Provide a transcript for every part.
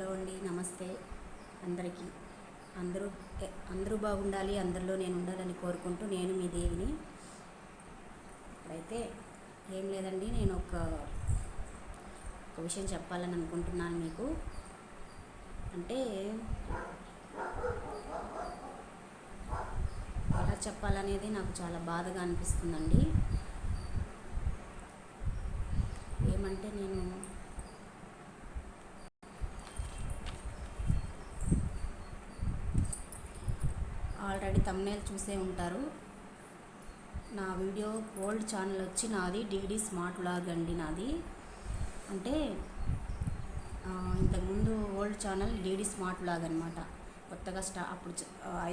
Hello అండి నమస్తే అందరికీ. అందరూ అందరూ బాగుండాలి అందరిలో నేను ఉండాలని కోరుకుంటూ నేను మీ దేవిని. అయితే ఏం లేదండి నేను ఒక ఒక విషయం చెప్పాలని అనుకుంటున్నాను మీకు. అంటే ఎలా చెప్పాలనేది నాకు చాలా బాధగా అనిపిస్తుందండి. ఏమంటే నేను ఆల్రెడీ తమ్నేల్ చూసే ఉంటారు. నా వీడియో ఓల్డ్ ఛానల్ వచ్చి నాది డిడి స్మార్ట్ వ్లాగ్ అండి నాది. అంటే ఇంతకుముందు old channel DD smart vlog అనమాట కొత్తగా స్టా అప్పుడు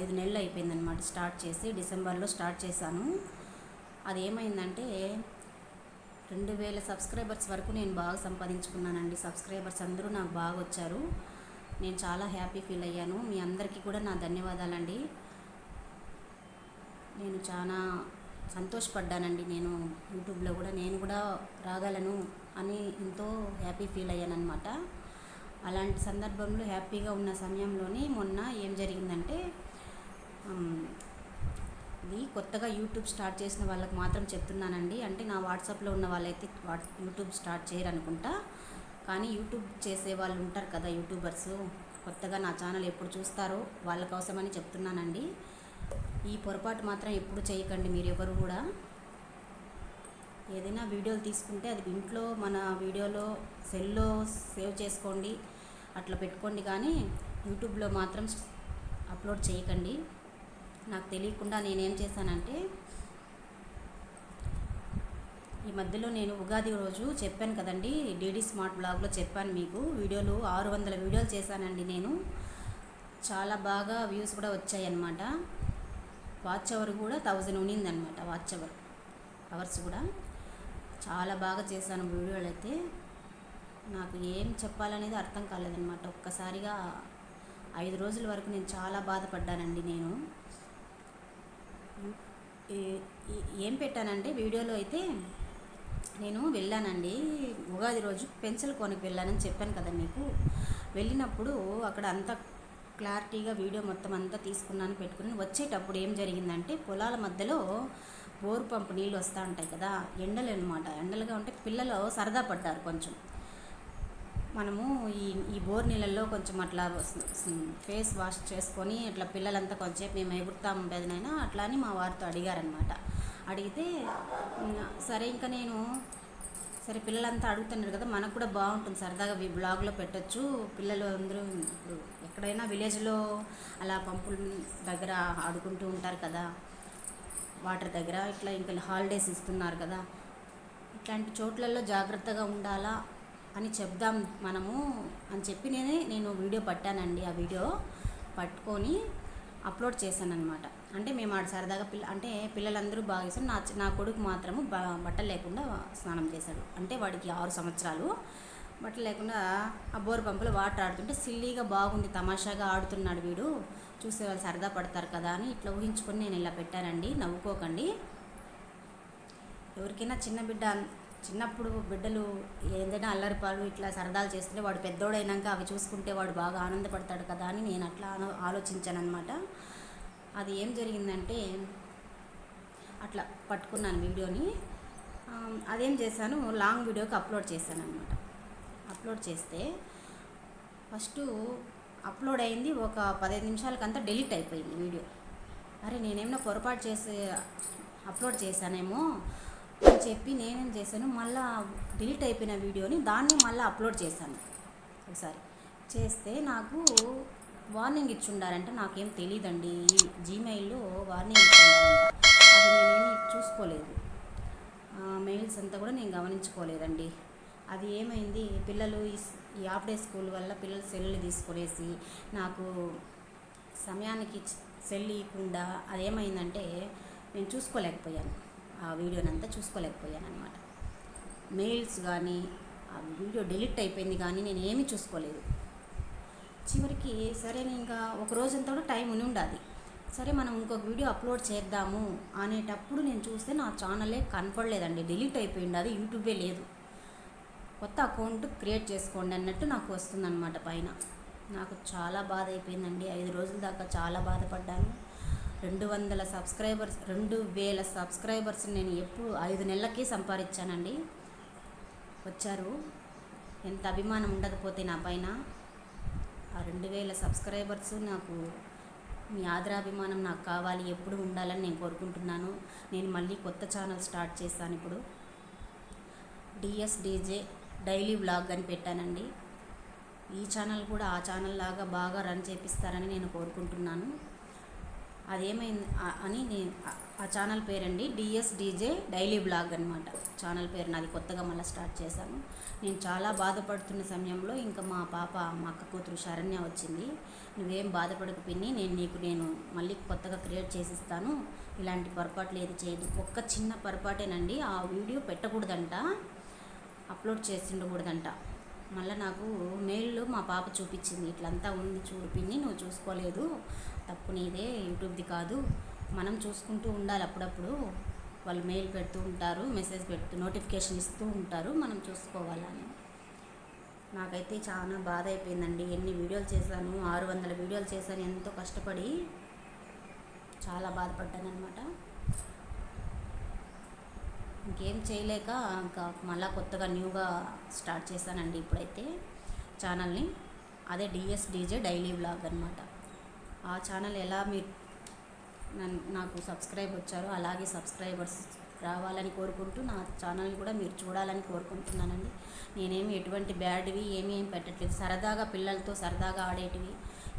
ఐదు నెలలు అయిపోయిందనమాట స్టార్ట్ చేసి డిసెంబర్లో స్టార్ట్ చేశాను. అది ఏమైందంటే రెండు వేల సబ్స్క్రైబర్స్ వరకు నేను బాగా సంపాదించుకున్నానండి. సబ్స్క్రైబర్స్ అందరూ నాకు బాగా వచ్చారు. నేను చాలా హ్యాపీ ఫీల్ అయ్యాను. మీ అందరికీ కూడా నా ధన్యవాదాలండి. నేను చాలా సంతోషపడ్డానండి. నేను యూట్యూబ్లో కూడా నేను కూడా రాగలను అని ఎంతో హ్యాపీ ఫీల్ అయ్యానమాట అలాంటి సందర్భంలో హ్యాపీగా ఉన్న సమయంలోనే మొన్న ఏం జరిగిందంటే ఇది కొత్తగా యూట్యూబ్ స్టార్ట్ చేసిన వాళ్ళకి మాత్రం చెప్తున్నానండి. అంటే నా వాట్సాప్లో ఉన్న వాళ్ళైతే వాట్ యూట్యూబ్ స్టార్ట్ చేయరు అనుకుంటా కానీ యూట్యూబ్ చేసే వాళ్ళు ఉంటారు కదా యూట్యూబర్స్ కొత్తగా నా ఛానల్ ఎప్పుడు చూస్తారో వాళ్ళ కోసమని చెప్తున్నానండి. ఈ పొరపాటు మాత్రం ఎప్పుడు చేయకండి మీరు ఎవరు కూడా. ఏదైనా వీడియోలు తీసుకుంటే అది ఇంట్లో మన వీడియోలో సెల్లో సేవ్ చేసుకోండి అట్లా పెట్టుకోండి కానీ యూట్యూబ్లో మాత్రం అప్లోడ్ చేయకండి. నాకు తెలియకుండా నేనేం చేశానంటే ఈ మధ్యలో నేను ఉగాది రోజు చెప్పాను కదండి డీడీ స్మార్ట్ బ్లాగ్లో చెప్పాను మీకు వీడియోలు ఆరు వందల వీడియోలు చేశానండి నేను. చాలా బాగా వ్యూస్ కూడా వచ్చాయి అన్నమాట వాచ్ అవర్ కూడా థౌజండ్ ఉన్నిందనమాట వాచ్ అవర్. అవర్స్ కూడా. చాలా బాగా చేశాను వీడియోలు అయితే నాకు ఏం చెప్పాలనేది అర్థం కాలేదన్నమాట. ఒక్కసారిగా ఐదు రోజుల వరకు నేను చాలా బాధపడ్డానండి నేను. ఏం పెట్టానంటే వీడియోలో అయితే నేను వెళ్ళానండి. ఉగాది రోజు పెన్సిల్ కొనకు వెళ్ళానని చెప్పాను కదా మీకు. వెళ్ళినప్పుడు అక్కడ అంతా క్లారిటీగా వీడియో మొత్తం అంతా తీసుకున్నాను పెట్టుకుని వచ్చేటప్పుడు ఏం జరిగిందంటే పొలాల మధ్యలో బోరు పంపు నీళ్ళు వస్తూ ఉంటాయి కదా ఎండలు అనమాట ఎండలుగా ఉంటే పిల్లలు సరదా పడ్డారు కొంచెం. మనము ఈ ఈ బోర్ నీళ్ళల్లో కొంచెం అట్లా ఫేస్ వాష్ చేసుకొని అట్లా పిల్లలంతా కొంచెంసేపు మేము ఎగురుతాం బెదనైనా అట్లా అని మా వారితో అడిగారనమాట అడిగితే సరే ఇంకా నేను సరే పిల్లలంతా అడుగుతున్నారు కదా మనకు కూడా బాగుంటుంది. సరదాగా ఈ బ్లాగ్లో పెట్టొచ్చు. పిల్లలు అందరూ ఇప్పుడు ఎక్కడైనా విలేజ్లో అలా పంపుల దగ్గర ఆడుకుంటూ ఉంటారు కదా వాటర్ దగ్గర ఇట్లా ఇంకా హాలిడేస్ ఇస్తున్నారు కదా ఇట్లాంటి చోట్లలో జాగ్రత్తగా ఉండాలా అని చెప్దాం మనము అని చెప్పి నేనే నేను వీడియో పట్టానండి. ఆ వీడియో పట్టుకొని అప్లోడ్ చేశాను అనమాట అంటే మేము ఆడు సరదాగా పిల్ల అంటే పిల్లలందరూ బాగా చేశారు నా నా కొడుకు మాత్రము బట్టలు లేకుండా స్నానం చేశాడు. అంటే వాడికి ఆరు సంవత్సరాలు. బట్టలు లేకుండా ఆ బోర్ పంపులో వాటర్ ఆడుతుంటే సిల్లీగా బాగుంది. తమాషాగా ఆడుతున్నాడు వీడు. చూసే వాళ్ళు సరదా పడతారు కదా అని ఇట్లా ఊహించుకొని నేను ఇలా పెట్టానండి. నవ్వుకోకండి. ఎవరికైనా చిన్న బిడ్డ చిన్నప్పుడు బిడ్డలు ఏదైనా అల్లరిపాలు ఇట్లా సరదాలు చేస్తుంటే వాడు పెద్దోడైనాక అవి చూసుకుంటే వాడు బాగా ఆనందపడతాడు కదా అని నేను అట్లా ఆలోచించాను అనమాట అది ఏం జరిగిందంటే అట్లా పట్టుకున్నాను వీడియోని. అదేం చేశాను లాంగ్ వీడియోకి అప్లోడ్ చేశాను అనమాట అప్లోడ్ చేస్తే ఫస్ట్ అప్లోడ్ అయింది ఒక పదిహేను నిమిషాలకంతా డిలీట్ అయిపోయింది వీడియో. అరే నేనేమైనా పొరపాటు చేసి అప్లోడ్ చేశానేమో అని చెప్పి నేనేం చేశాను మళ్ళా డిలీట్ అయిపోయిన వీడియోని దాన్ని మళ్ళీ అప్లోడ్ చేశాను. ఒకసారి చేస్తే నాకు వార్నింగ్ ఇచ్చుండారంటే నాకేం తెలియదండి జీమెయిల్లో వార్నింగ్ ఇచ్చుండారంట. అది నేనేమి చూసుకోలేదు. మెయిల్స్ అంతా కూడా నేను గమనించుకోలేదండి. అది ఏమైంది? పిల్లలు ఈ స్- ఈ హాఫ్ డే స్కూల్ వల్ల పిల్లలు సెల్లు తీసుకునేసి నాకు సమయానికి సెల్ ఇవ్వకుండా అదేమైందంటే నేను చూసుకోలేకపోయాను. ఆ వీడియోని అంతా చూసుకోలేకపోయాను అనమాట మెయిల్స్ కానీ ఆ వీడియో డిలీట్ అయిపోయింది కానీ నేను ఏమీ చూసుకోలేదు. చివరికి సరే నేను ఇంకా ఒక రోజంతా కూడా టైం ఉని ఉండాలి. సరే మనం ఇంకొక వీడియో అప్లోడ్ చేద్దాము అనేటప్పుడు నేను చూస్తే నా ఛానలే కనపడలేదండి. డిలీట్ అయిపోయింది. అది యూట్యూబే లేదు. కొత్త అకౌంట్ క్రియేట్ చేసుకోండి అన్నట్టు నాకు వస్తుందన్నమాట పైన. నాకు చాలా బాధ అయిపోయిందండి. ఐదు రోజుల దాకా చాలా బాధపడ్డాను. రెండు వందల సబ్స్క్రైబర్స్ రెండు వేల సబ్స్క్రైబర్స్ నేను ఎప్పుడు ఐదు నెలలకే సంపాదించానండి. వచ్చారు. ఎంత అభిమానం ఉండకపోతే నా పైన. ఆ రెండు వేల సబ్స్క్రైబర్స్ నాకు మీ ఆదరాభిమానం నాకు కావాలి ఎప్పుడు ఉండాలని నేను కోరుకుంటున్నాను. నేను మళ్ళీ కొత్త ఛానల్ స్టార్ట్ చేస్తాను ఇప్పుడు. డిఎస్డిజే డైలీ వ్లాగ్ అని పెట్టానండి. ఈ ఛానల్ కూడా ఆ ఛానల్ లాగా బాగా రన్ చేపిస్తారని నేను కోరుకుంటున్నాను. అదేమైంది అని నేను ఆ- ఛానల్ పేరండి డిఎస్డిజే డైలీ బ్లాగ్ అనమాట ఛానల్ పేరు నాది కొత్తగా మళ్ళీ స్టార్ట్ చేశాను. నేను చాలా బాధపడుతున్న సమయంలో ఇంకా మా పాప మా అక్క కూతురు శరణ్య వచ్చింది. నువ్వేం బాధపడక పిన్ని నేను నీకు నేను మళ్ళీ కొత్తగా క్రియేట్ చేసిస్తాను. ఇలాంటి పొరపాట్లు ఏది చేయదు. ఒక్క చిన్న పొరపాటేనండి ఆ వీడియో పెట్టకూడదంట అప్లోడ్ చేసి ఉండకూడదంట మళ్ళీ నాకు మెయిల్లో మా పాప చూపించింది. ఇట్లంతా ఉంది చూడు పిన్ని నువ్వు చూసుకోలేదు. తప్పు నీదే యూట్యూబ్ది కాదు. మనం చూసుకుంటూ ఉండాలి అప్పుడప్పుడు. వాళ్ళు మెయిల్ పెడుతూ ఉంటారు మెసేజ్ పెడుతూ నోటిఫికేషన్ ఇస్తూ ఉంటారు. మనం చూసుకోవాలని. నాకైతే చాలా బాధ అయిపోయిందండి. ఎన్ని వీడియోలు చేశాను ఆరు వందల వీడియోలు చేశాను. ఎంతో కష్టపడి చాలా బాధపడ్డాను అనమాట ఇంకేం చేయలేక ఇంకా మళ్ళీ కొత్తగా న్యూగా స్టార్ట్ చేశానండి ఇప్పుడైతే ఛానల్ని అదే డిఎస్ డీజే డైలీ వ్లాగ్ అనమాట ఆ ఛానల్ ఎలా మీరు నన్ను నాకు సబ్స్క్రైబ్ వచ్చారు. అలాగే సబ్స్క్రైబర్స్ రావాలని కోరుకుంటూ నా ఛానల్ కూడా మీరు చూడాలని కోరుకుంటున్నానండి. నేనేమి ఎటువంటి బ్యాడ్వి ఏమీ ఏం పెట్టట్లేదు. సరదాగా పిల్లలతో సరదాగా ఆడేటివి.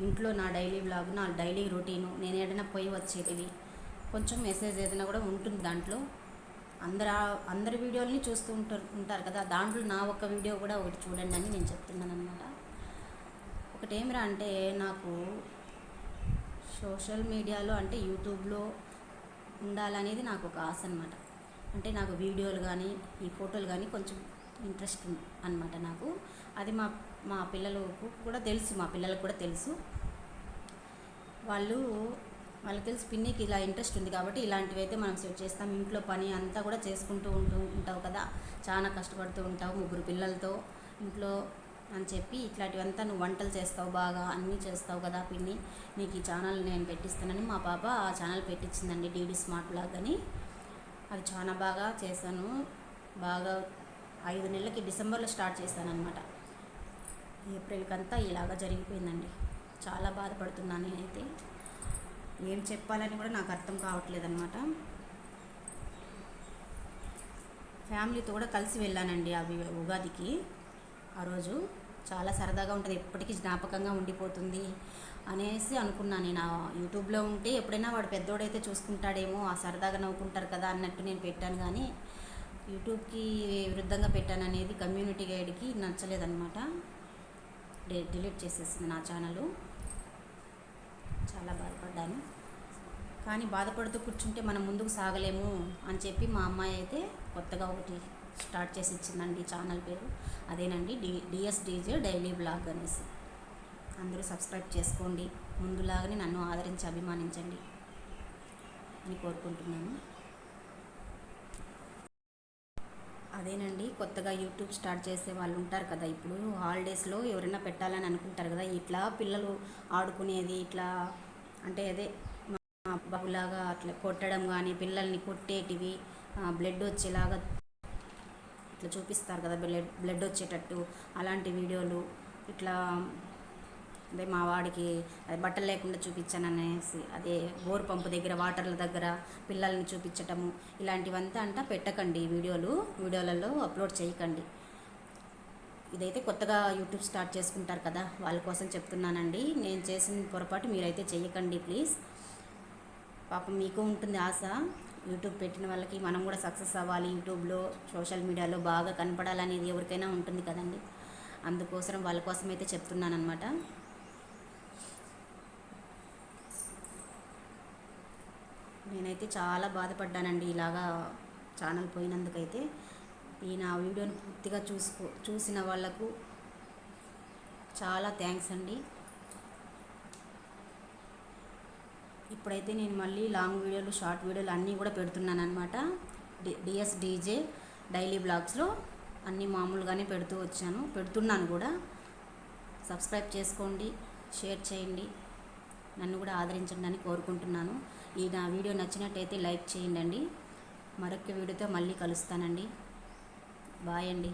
ఇంట్లో నా డైలీ బ్లాగ్ నా డైలీ రొటీను నేను ఏదైనా పోయి వచ్చేటివి. కొంచెం మెసేజ్ ఏదైనా కూడా ఉంటుంది దాంట్లో. అందరు అందరి వీడియోలని చూస్తూ ఉంటారు ఉంటారు కదా. దాంట్లో నా ఒక్క వీడియో కూడా ఒకటి చూడండి అని నేను చెప్తున్నాను అనమాట ఒకటి ఏమిరా అంటే నాకు సోషల్ మీడియాలో అంటే యూట్యూబ్లో ఉండాలనేది నాకు ఒక ఆశ అనమాట అంటే నాకు వీడియోలు కానీ ఈ ఫోటోలు కానీ కొంచెం ఇంట్రెస్ట్ అనమాట నాకు. అది మా మా పిల్లలకు కూడా తెలుసు మా పిల్లలకు కూడా తెలుసు. వాళ్ళు వాళ్ళకి తెలిసి పిన్నికి ఇలా ఇంట్రెస్ట్ ఉంది కాబట్టి ఇలాంటివి అయితే మనం సెట్ చేస్తాం. ఇంట్లో పని అంతా కూడా చేసుకుంటూ ఉంటూ ఉంటావు కదా చాలా కష్టపడుతూ ఉంటావు ముగ్గురు పిల్లలతో. ఇంట్లో అని చెప్పి ఇట్లాంటివంతా నువ్వు వంటలు చేస్తావు బాగా అన్నీ చేస్తావు కదా పిన్ని నీకు ఈ ఛానల్ నేను పెట్టిస్తానని మా పాప ఆ ఛానల్ పెట్టించిందండి డీడీ స్మార్ట్ బ్లాగ్ అని. అది చాలా బాగా చేశాను. బాగా ఐదు నెలలకి డిసెంబర్లో స్టార్ట్ చేశాను అనమాట ఏప్రిల్కి అంతా ఇలాగా జరిగిపోయిందండి. చాలా బాధపడుతున్నాను నేనైతే. ఏం చెప్పాలని కూడా నాకు అర్థం కావట్లేదు అనమాట ఫ్యామిలీతో కూడా కలిసి వెళ్ళానండి అవి ఉగాదికి ఆ రోజు. చాలా సరదాగా ఉంటుంది. ఎప్పటికీ జ్ఞాపకంగా ఉండిపోతుంది అనేసి అనుకున్నాను నేను. యూట్యూబ్లో ఉంటే ఎప్పుడైనా వాడు పెద్దోడైతే చూసుకుంటాడేమో ఆ సరదాగా నవ్వుకుంటారు కదా అన్నట్టు నేను పెట్టాను కానీ యూట్యూబ్కి విరుద్ధంగా పెట్టాను అనేది కమ్యూనిటీ గైడ్కి నచ్చలేదన్నమాట. డిలీట్ చేసేసింది నా ఛానల్. చాలా బాధపడ్డాను. కానీ బాధపడుతూ కూర్చుంటే మనం ముందుకు సాగలేము అని చెప్పి మా అమ్మాయి అయితే కొత్తగా ఒకటి స్టార్ట్ చేసి ఇచ్చిందండి ఛానల్ పేరు. అదేనండి డి డిఎస్డీజే డైలీ బ్లాగ్ అనేసి. అందరూ సబ్స్క్రైబ్ చేసుకోండి. ముందులాగానే నన్ను ఆదరించి అభిమానించండి అని కోరుకుంటున్నాను. అదేనండి కొత్తగా యూట్యూబ్ స్టార్ట్ చేసే వాళ్ళు ఉంటారు కదా ఇప్పుడు హాలిడేస్లో ఎవరైనా పెట్టాలని అనుకుంటారు కదా ఇట్లా పిల్లలు ఆడుకునేది ఇట్లా అంటే అదే మా బాబులాగా అట్లా కొట్టడం కానీ పిల్లల్ని కొట్టేటివి బ్లడ్ వచ్చేలాగా ఇట్లా చూపిస్తారు కదా బ్లడ్ బ్లడ్ వచ్చేటట్టు అలాంటి వీడియోలు. ఇట్లా అదే మా వాడికి అది బట్టలు లేకుండా చూపించాను అనేసి అదే బోర్ పంపు దగ్గర వాటర్ల దగ్గర పిల్లల్ని చూపించటము ఇలాంటివంతా అంట పెట్టకండి వీడియోలు. వీడియోలలో అప్లోడ్ చేయకండి. ఇదైతే కొత్తగా యూట్యూబ్ స్టార్ట్ చేసుకుంటారు కదా వాళ్ళ కోసం చెప్తున్నానండి. నేను చేసిన పొరపాటు మీరైతే చేయకండి ప్లీజ్. పాపం మీకు ఉంటుంది ఆశ. యూట్యూబ్ పెట్టిన వాళ్ళకి మనం కూడా సక్సెస్ అవ్వాలి. యూట్యూబ్లో సోషల్ మీడియాలో బాగా కనపడాలనేది ఎవరికైనా ఉంటుంది కదండి. అందుకోసం వాళ్ళ కోసం అయితే చెప్తున్నాను అనమాట నేనైతే చాలా బాధపడ్డానండి ఇలాగా ఛానల్ పోయినందుకైతే. ఈ నా వీడియోని పూర్తిగా చూసుకో చూసిన వాళ్ళకు చాలా థ్యాంక్స్ అండి. ఇప్పుడైతే నేను మళ్ళీ లాంగ్ వీడియోలు షార్ట్ వీడియోలు అన్నీ కూడా పెడుతున్నాను అనమాట డి డిఎస్ డీజే డైలీ బ్లాగ్స్లో అన్నీ మామూలుగానే పెడుతూ వచ్చాను. పెడుతున్నాను కూడా. సబ్స్క్రైబ్ చేసుకోండి షేర్ చేయండి. నన్ను కూడా ఆదరించండి అని కోరుకుంటున్నాను. ఈ నా వీడియో నచ్చినట్టయితే లైక్ చేయండి మరొక వీడియోతో మళ్ళీ కలుస్తానండి. బాయ్ అండి.